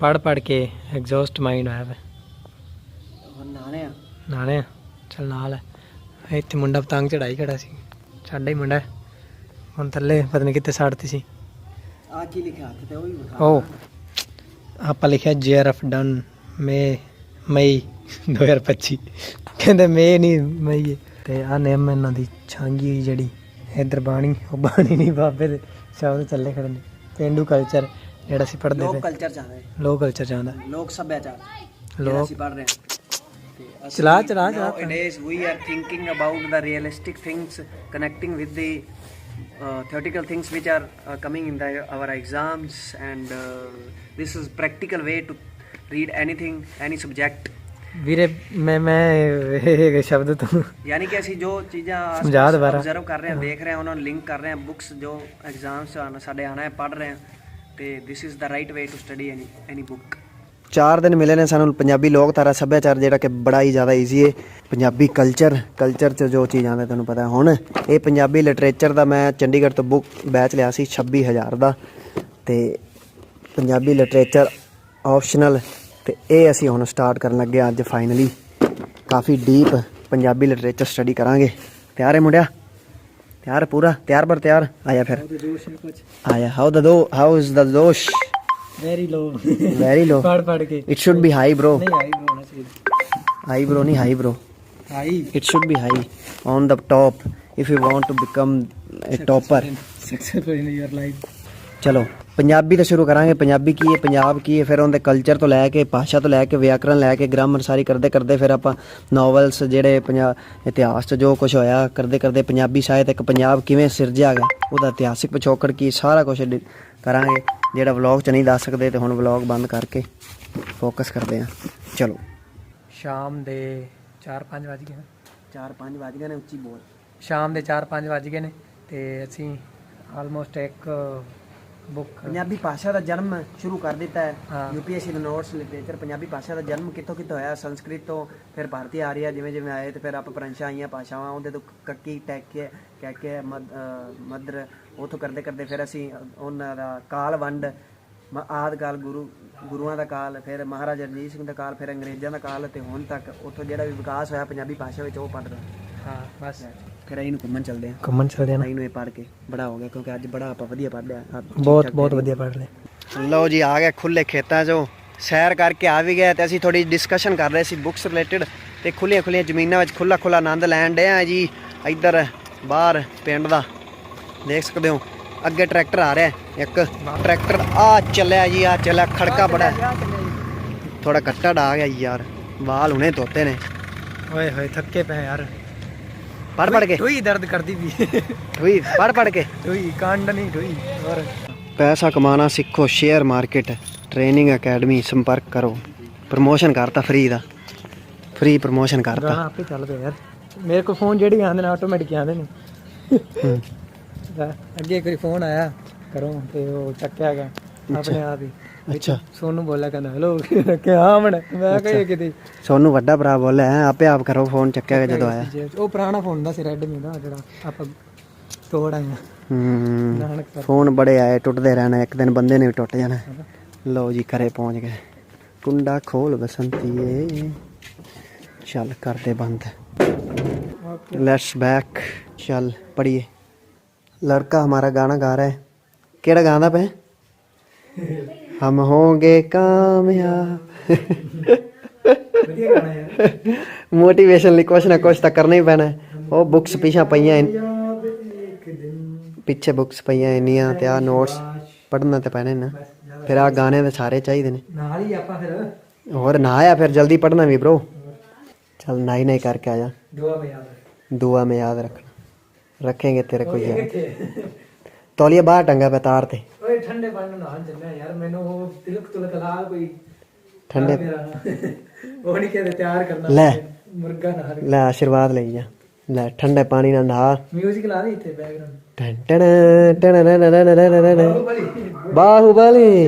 ਪੜ ਪੜ ਕੇ exhaust mind ਹੋਇਆ ਵਾ। ਨਾਣੇ ਆ। ਚੱਲ ਨਾਲ ਹੈ। ਇੱਥੇ ਮੁੰਡਾ ਪਤੰਗ ਚੜਾਈ ਖੜਾ ਸੀ। ਸਾਡਾ ਹੀ ਮੁੰਡਾ। ਹੁਣ ਥੱਲੇ ਪਤਾ ਨਹੀਂ ਕਿੱਥੇ ਸੜਤੀ ਸੀ। ਆ ਕੀ ਲਿਖਿਆ ਹੱਥ ਤੇ ਉਹ ਵੀ ਵਿਖਾ ਉਹ ਆਪਾਂ ਲਿਖਿਆ ਜੀਆਰਐਫ ਡਨ ਮੇ ਮਈ 2025 ਕਹਿੰਦੇ ਮੇ ਨਹੀਂ ਮਈ। ਤੇ ਆ ਨੇਮ ਇਹਨਾਂ ਦੀ ਛਾਂਗੀ ਜਿਹੜੀ ਇਧਰ ਬਾਣੀ ਉਹ ਬਾਣੀ ਨਹੀਂ ਬਾਬੇ ਦੇ। ਸ਼ਬਦ ਚੱਲੇ ਖੜੇ ਨੇ ਪੇਂਡੂ ਕਲਚਰ ਜਿਹੜਾ ਅਸੀਂ ਪੜ੍ਹਦੇ ਲੋਕ ਕਲਚਰ ਚਾਹਦਾ ਹੈ ਲੋਕ ਕਲਚਰ ਚਾਹੁੰਦਾ ਲੋਕ ਸੱਭਿਆਚਾਰ ਜਿਹੜਾ ਲੋਕ ਅਸੀਂ ਪੜ੍ਹ ਰਹੇ ਹਾਂ ਤੇ ਅਸੀਂ ਚਲਾ- ਚਲਾ- ਚਲਾ। nowadays we are thinking about the realistic things connecting with the uh, theoretical things which are uh, coming in the, our exams and uh, this is practical way to read anything any subject ਵੀਰੇ ਮੈਂ ਮੈਂ ਇਹ ਸ਼ਬਦ ਤੋਂ ਯਾਨੀ ਕਿ ਅਸੀਂ ਜੋ ਚੀਜ਼ਾਂ ਸਮਝਾ ਦੁਬਾਰਾ। ਆਬਜ਼ਰਵ ਕਰ ਰਹੇ ਹਾਂ ਦੇਖ ਰਹੇ ਹਾਂ ਉਹਨਾਂ ਨੂੰ ਲਿੰਕ ਕਰ ਰਹੇ ਹਾਂ ਬੁੱਕਸ ਜੋ ਐਗਜ਼ਾਮਸ ਸਾਡੇ ਆਣਾ ਹੈ ਪੜ੍ਹ ਰਹੇ ਹਾਂ ਤੇ this is the right way to study any any book ਚਾਰ ਦਿਨ ਮਿਲੇ ਨੇ ਸਾਨੂੰ ਪੰਜਾਬੀ ਲੋਕ ਧਾਰਾ ਸੱਭਿਆਚਾਰ, ਜਿਹੜਾ ਕਿ ਬੜਾ ਹੀ ਜ਼ਿਆਦਾ ਈਜ਼ੀ ਹੈ ਪੰਜਾਬੀ ਕਲਚਰ ਕਲਚਰ 'ਚ ਜੋ ਚੀਜ਼ ਆਉਂਦਾ ਤੁਹਾਨੂੰ ਪਤਾ ਹੁਣ, ਇਹ ਪੰਜਾਬੀ ਲਿਟਰੇਚਰ ਦਾ ਮੈਂ ਚੰਡੀਗੜ੍ਹ ਤੋਂ ਬੁੱਕ ਬੈਚ ਲਿਆ ਸੀ 26000 ਦਾ। ਤੇ ਪੰਜਾਬੀ ਲਿਟਰੇਚਰ ਆਪਸ਼ਨਲ ਤੇ ਇਹ ਅਸੀਂ ਹੁਣ ਸਟਾਰਟ ਕਰਨ ਲੱਗੇ ਅੱਜ ਫਾਈਨਲੀ ਕਾਫੀ ਡੀਪ ਪੰਜਾਬੀ ਲਿਟਰੇਚਰ ਸਟੱਡੀ ਕਰਾਂਗੇ। ਤਿਆਰ ਹੈ ਮੁੰਡਿਆ ਤਿਆਰ ਪੂਰਾ ਤਿਆਰ ਪਰ ਤਿਆਰ। ਆਇਆ ਫਿਰ। ਆਇਆ ਹਾਊ ਦਾ ਦੋ ਹਾਊ ਇਜ਼ ਦਾ ਦੋਸ਼ ਵੈਰੀ ਲੋ ਵੈਰੀ ਲੋ ਪੜ ਪੜ ਕੇ। It should be high bro ਨਹੀਂ ਆਈ ਬਰੋ ਹੋਣਾ ਚਾਹੀਦਾ। ਹਾਈ bro ਨਹੀਂ ਹਾਈ bro ਆਈ it should be high on the top if you want to become a topper successful in your life ਚਲੋ ਪੰਜਾਬੀ ਤੋਂ ਸ਼ੁਰੂ ਕਰਾਂਗੇ। ਪੰਜਾਬੀ ਕੀ ਹੈ ਪੰਜਾਬ ਕੀ ਹੈ ਫਿਰ ਉਹਦੇ ਕਲਚਰ ਤੋਂ ਲੈ ਕੇ ਭਾਸ਼ਾ ਤੋਂ ਲੈ ਕੇ ਵਿਆਕਰਣ ਲੈ ਕੇ ਗ੍ਰਾਮਰ ਸਾਰੀ ਕਰਦੇ ਕਰਦੇ ਫਿਰ ਆਪਾਂ ਨੋਵਲਸ ਜਿਹੜੇ ਪੰਜਾਬ ਇਤਿਹਾਸ 'ਚ ਜੋ ਕੁਝ ਹੋਇਆ ਕਰਦੇ ਕਰਦੇ ਪੰਜਾਬੀ ਸਾਹਿਤ ਇੱਕ ਪੰਜਾਬ ਕਿਵੇਂ ਸਿਰਜਿਆ ਗਿਆ ਉਹਦਾ ਇਤਿਹਾਸਿਕ ਪਿਛੋਕੜ ਕੀ ਸਾਰਾ ਕੁਝ ਕਰਾਂਗੇ। ਜਿਹੜਾ ਵਲੌਗ 'ਚ ਨਹੀਂ ਦੱਸ ਸਕਦੇ ਤੇ ਹੁਣ ਵਲੌਗ ਬੰਦ ਕਰਕੇ ਫੋਕਸ ਕਰਦੇ ਹਾਂ। ਚਲੋ। ਸ਼ਾਮ ਦੇ 4-5 ਵਜ ਗਏ ਨੇ। 4-5 ਵਜ ਗਏ ਨੇ ਉੱਚੀ ਬੋਲ। ਸ਼ਾਮ ਦੇ 4-5 ਵਜ ਗਏ ਨੇ ਤੇ ਅਸੀਂ ਆਲਮੋਸਟ ਇੱਕ ਬੁੱਕ। ਪੰਜਾਬੀ ਭਾਸ਼ਾ ਦਾ ਜਨਮ ਸ਼ੁਰੂ ਕਰ ਦਿੱਤਾ ਹੈ। ਹਾਂ। ਯੂਪੀਐਸਸੀ ਦੇ ਨੋਟਸ ਲਿਟਰੇਚਰ ਪੰਜਾਬੀ ਭਾਸ਼ਾ ਦਾ ਜਨਮ ਕਿੱਥੋਂ ਕਿੱਥੋਂ ਹੋਇਆ ਸੰਸਕ੍ਰਿਤ ਤੋਂ ਫਿਰ ਭਾਰਤੀ ਆਰੀਆ ਜਿਵੇਂ ਜਿਵੇਂ ਆਏ ਤੇ ਫਿਰ ਅਪਭ੍ਰੰਸ਼ਾਂ ਆਈਆਂ ਭਾਸ਼ਾਵਾਂ ਉਹਦੇ ਤੋਂ ਕੱਕੀ ਟੈਕੇ ਕਹਿਕੇ ਮਦਰ ਉਥੋਂ ਕਰਦੇ ਕਰਦੇ ਫਿਰ ਅਸੀਂ ਉਹਨਾਂ ਦਾ ਕਾਲ ਵੰਡ ਆਦਿ ਕਾਲ ਗੁਰੂ ਗੁਰੂਆਂ ਦਾ ਕਾਲ ਫਿਰ ਮਹਾਰਾਜਾ ਰਣਜੀਤ ਸਿੰਘ ਦਾ ਕਾਲ ਫਿਰ ਅੰਗਰੇਜ਼ਾਂ ਦਾ ਕਾਲ ਤੇ ਹੁਣ ਤੱਕ ਉਥੋਂ ਜਿਹੜਾ ਵੀ ਵਿਕਾਸ ਹੋਇਆ ਪੰਜਾਬੀ ਭਾਸ਼ਾ ਵਿੱਚ ਉਹ ਪੜ੍ਹਦਾ। ਹਾਂ ਬਸ। ਫਿਰ ਅਸੀਂ ਨੂੰ ਘੁੰਮਣ ਚੱਲਦੇ ਹਾਂ। ਘੁੰਮਣ ਚੱਲਦੇ ਆ ਨਾ। ਅਸੀਂ ਨੂੰ ਇਹ ਪੜ੍ਹ ਕੇ ਬੜਾ ਹੋ ਗਿਆ ਕਿਉਂਕਿ ਅੱਜ ਬੜਾ ਆਪਾਂ ਵਧੀਆ ਪੜ੍ਹ ਲਿਆ ਆਹ ਬਹੁਤ ਬਹੁਤ ਵਧੀਆ ਪੜ ਲਏ ਲਓ ਜੀ ਆ ਗਏ ਖੁੱਲੇ ਖੇਤਾਂ 'ਚੋਂ। ਸੈਰ ਕਰਕੇ ਆ ਵੀ ਗਏ ਤੇ ਅਸੀਂ ਥੋੜੀ ਡਿਸਕਸ਼ਨ ਕਰ ਰਹੇ ਸੀ ਬੁੱਕਸ ਰਿਲੇਟਡ ਤੇ ਖੁੱਲੀਆਂ ਖੁੱਲੀਆਂ ਜ਼ਮੀਨਾਂ ਵਿੱਚ ਖੁੱਲਾ ਖੁੱਲਾ ਆਨੰਦ ਲੈਣ ਡਏ ਆ ਜੀ ਇੱਧਰ ਬਾਹਰ ਪਿੰਡ ਦਾ। ਦੇਖ ਸਕਦੇ ਹੋ ਅੱਗੇ ਟਰੈਕਟਰ ਆ ਰਿਹਾ। ਇੱਕ ਟਰੈਕਟਰ ਆ ਚੱਲਿਆ ਜੀ ਆ ਚੱਲਿਆ ਖੜਕਾ ਬੜਾ। ਥੋੜਾ ਕੱਟਾ ਡਾ ਗਿਆ ਯਾਰ ਵਾਲ ਹੁਣੇ ਧੋਤੇ ਨੇ। ਓਏ ਹੋਏ ਥੱਕੇ ਪਏ ਯਾਰ। ਪੜ ਪੜ ਕੇ। ਢੂਈ ਦਰਦ ਕਰਦੀ ਵੀ ਵੀ ਪੜ ਪੜ ਕੇ। ਢੂਈ ਕਾਂਡ ਨਹੀਂ ਢੂਈ ਹੋਰ। ਪੈਸਾ ਕਮਾਣਾ ਸਿੱਖੋ ਸ਼ੇਅਰ ਮਾਰਕੀਟ ਟ੍ਰੇਨਿੰਗ ਅਕੈਡਮੀ ਸੰਪਰਕ ਕਰੋ। ਪ੍ਰਮੋਸ਼ਨ ਕਰਤਾ ਫ੍ਰੀ ਦਾ। ਫ੍ਰੀ ਪ੍ਰਮੋਸ਼ਨ ਕਰਤਾ। ਆਪੇ ਚੱਲ ਪਿਆ ਯਾਰ। ਮੇਰੇ ਕੋਲ ਫੋਨ ਜਿਹੜੀ ਆਉਂਦੇ ਨੇ ਆਟੋਮੈਟਿਕ ਆਉਂਦੇ ਨੇ। ਅੱਗੇ ਵਾਰੀ ਫੋਨ ਆਇਆ ਕਰੋ ਤੇ ਉਹ ਚੱਕਿਆ ਗਿਆ ਆਪਣੇ ਆਪ ਹੀ। ਅੱਛਾ। ਸੋਨੂੰ ਬੋਲਿਆ ਕਹਿੰਦਾ ਹੈਲੋ ਕਿ ਹਾਂ ਮਣ ਮੈਂ ਕਹੇ ਕਿਤੇ? ਸੋਨੂੰ ਵੱਡਾ ਭਰਾ ਬੋਲਿਆ ਹੈ ਆਪੇ ਆਪ ਕਰੋ ਫੋਨ ਚੱਕਿਆ ਜਦੋਂ ਆਇਆ। ਉਹ ਪੁਰਾਣਾ ਫੋਨ ਦਾ ਸੀ ਰੈਡਮੀ ਦਾ ਜਿਹੜਾ ਆਪਾਂ ਤੋੜਾਂ ਹੂੰ ਫੋਨ ਬੜੇ ਆਏ ਟੁੱਟਦੇ ਰਹਿਣਾ ਇੱਕ ਦਿਨ ਬੰਦੇ ਨੇ ਵੀ ਟੁੱਟ ਜਾਣਾ। ਲਓ ਜੀ ਘਰੇ ਪਹੁੰਚ ਗਏ। ਕੁੰਡਾ ਖੋਲ ਬਸੰਤੀਏ ਚੱਲ ਕਰਦੇ ਬੰਦ। ਲੈਟਸ ਬੈਕ ਚੱਲ ਪੜੀਏ ਲੜਕਾ ਹਮਾਰਾ ਗਾਣਾ ਗਾ ਰਿਹਾ ਹੈ। ਕਿਹੜਾ ਗਾਉਂਦਾ ਪਿਆ? ਹਮ ਹੋਗੇ ਕਾਮਯਾਬ ਵਧੀਆ ਗਾਣਾ ਯਾਰ ਮੋਟੀਵੇਸ਼ਨ ਲਈ ਕੁਛ ਨਾ ਕੁਛ ਤਾਂ ਕਰਨਾ ਹੀ ਪੈਣਾ ਹੈ। ਉਹ ਬੁੱਕਸ ਪਿਛਾ ਪਈਆਂ ਇਨ- ਯਾਦ ਇੱਕ ਦਿਨ ਪਿੱਛੇ ਬੁੱਕਸ ਪਈਆਂ ਇੰਨੀਆਂ ਤੇ ਆ ਨੋਟਸ ਪੜ੍ਹਨਾ ਤੇ ਪੈਣੇ ਨਾ ਫਿਰ ਆ ਗਾਣੇ ਦੇ ਸਾਰੇ ਚਾਹੀਦੇ ਨੇ ਨਾਲ ਹੀ ਆਪਾਂ ਫਿਰ ਹੋਰ ਨਾ ਆਇਆ ਫਿਰ ਜਲਦੀ ਪੜ੍ਹਨਾ ਵੀ bro चल नाई नहीं करके आजा ਦੁਆ ਮੇ ਯਾਦ दुआ में याद रखना रखेंगे तेरे को याद ਕਿੱਥੇ तौलिया बाहर टंगा पे तार थे ਓਏ ਠੰਡੇ ਪਾਣੀ ਨਾਲ ਚੱਲਿਆ ਯਾਰ ਮੈਨੂੰ ਉਹ ਤਿਲਕ ਤੁਲਕ ਲਾ ਕੋਈ। ਠੰਡੇ ਉਹ ਨਹੀਂ ਕਿਤੇ ਤਿਆਰ ਕਰਨਾ ਲੈ। ਮੁਰਗਾ ਨਾਲ ਲੈ ਆਸ਼ੀਰਵਾਦ ਲਈ ਜਾ। ਲੈ ਠੰਡੇ ਪਾਣੀ ਨਾਲ ਨਹਾ। ਮਿਊਜ਼ਿਕ ਲਾ ਦੇ ਇੱਥੇ ਬੈਕਗ੍ਰਾਉਂਡ ਟਣ ਟਣ ਟਣ ਬਾਹੂਬਲੀ। ਬਾਹੂਬਲੀ।